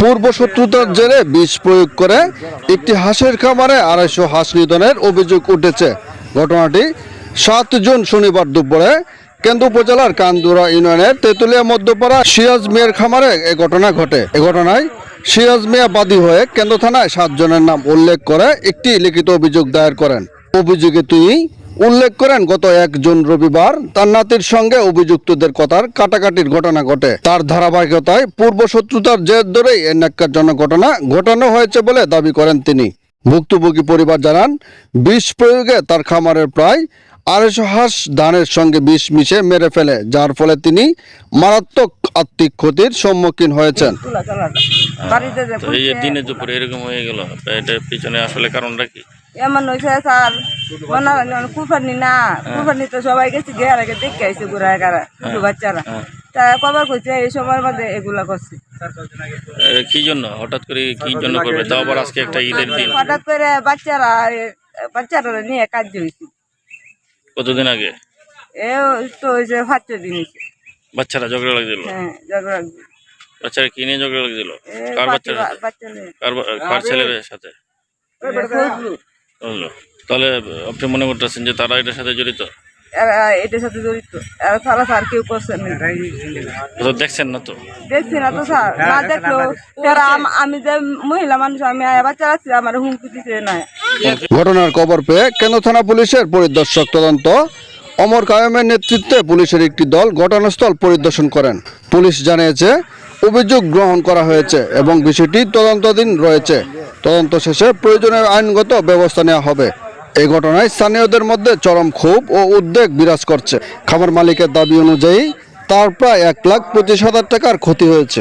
পূর্ব শত্রুতার জেরে বিষ প্রয়োগ করে একটি হাঁসের খামারে আড়াইশো হাঁস নিধনের অভিযোগ উঠেছে। ঘটনাটি সাত জুন শনিবার দুপুরে কেন্দ্র উপজেলার কান্দুরা ইউনিয়নের তেঁতুলিয়া মধ্যপাড়া সিরাজ মিয়ার খামারে এ ঘটনা ঘটে। এ ঘটনায় সিরাজ মিয়া বাদী হয়ে কেন্দ্র থানায় সাতজনের নাম উল্লেখ করে একটি লিখিত অভিযোগ দায়ের করেন। অভিযোগে তিনি উল্লেখ করেন গত এক জুন রবিবার তার নাতির সঙ্গে অভিযুক্তদের কথার কাটাকাটির ঘটনা ঘটে। তার ধারাবাহিকতায় পূর্ব শত্রুতার জের ধরেই এ ন্যাক্কারজনক ঘটনা ঘটানো হয়েছে বলে দাবি করেন তিনি। ভুক্তভোগী পরিবার জানান বিষ প্রয়োগে তার খামারের প্রায় আড়াইশো হাঁস ধানের সঙ্গে বিষ মিশে মেরে ফেলে যার ফলে তিনি মারাত্মক আর্থিক ক্ষতির সম্মুখীন হয়েছেন। এই যে দিনে দুপুরে এরকম হয়ে গেল এটার পিছনে আসলে কারণটা কি? এমন হয়েছে স্যার মনে হয় যেন না তো সবাই গেছে আগে দেখে ঘুরা এগারা ছোট বাচ্চারা তা কবার কইছে? এই সময়ের মধ্যে এগুলা করছে। কি জন্য? হঠাৎ করে কি জন্য করবে? তাও আবার আজকে একটা ঈদের দিন। হঠাৎ করে বাচ্চারা বাচ্চারা নিয়ে কাজ হয়েছে কতদিন আগে? এ তো হয়েছে পাঁচ দিন হয়েছে বাচ্চারা ঝগড়া লাগছিল? হ্যাঁ ঝগড়া বাচ্চারা কি নিয়ে ঝগড়া লাগছিল? কার বাচ্চা সাথে? কার ছেলের সাথে? ফজলু বুঝলো তাহলে আপনি মনে করতেছেন যে তারা এটার সাথে জড়িত এরা এটার সাথে জড়িত এরা সারা স্যার কেউ করছে না তো দেখছেন না তো দেখছি না তো স্যার না দেখল যারা আমি যে মহিলা মানুষ আমি আয়া বাচ্চা আমার হুমকি দিতে না ঘটনার খবর পেয়ে কেন্দ্র থানা পুলিশের পরিদর্শক তদন্ত অমর কায়েমের নেতৃত্বে পুলিশের একটি দল ঘটনাস্থল পরিদর্শন করেন পুলিশ জানিয়েছে অভিযোগ গ্রহণ করা হয়েছে এবং বিষয়টি তদন্তাধীন রয়েছে তদন্ত শেষে প্রয়োজনের আইনগত ব্যবস্থা নেওয়া হবে। এই ঘটনায় স্থানীয়দের মধ্যে চরম ক্ষোভ ও উদ্বেগ বিরাজ করছে। খামার মালিকের দাবি অনুযায়ী তার প্রায় এক লাখ পঁচিশ হাজার টাকার ক্ষতি হয়েছে।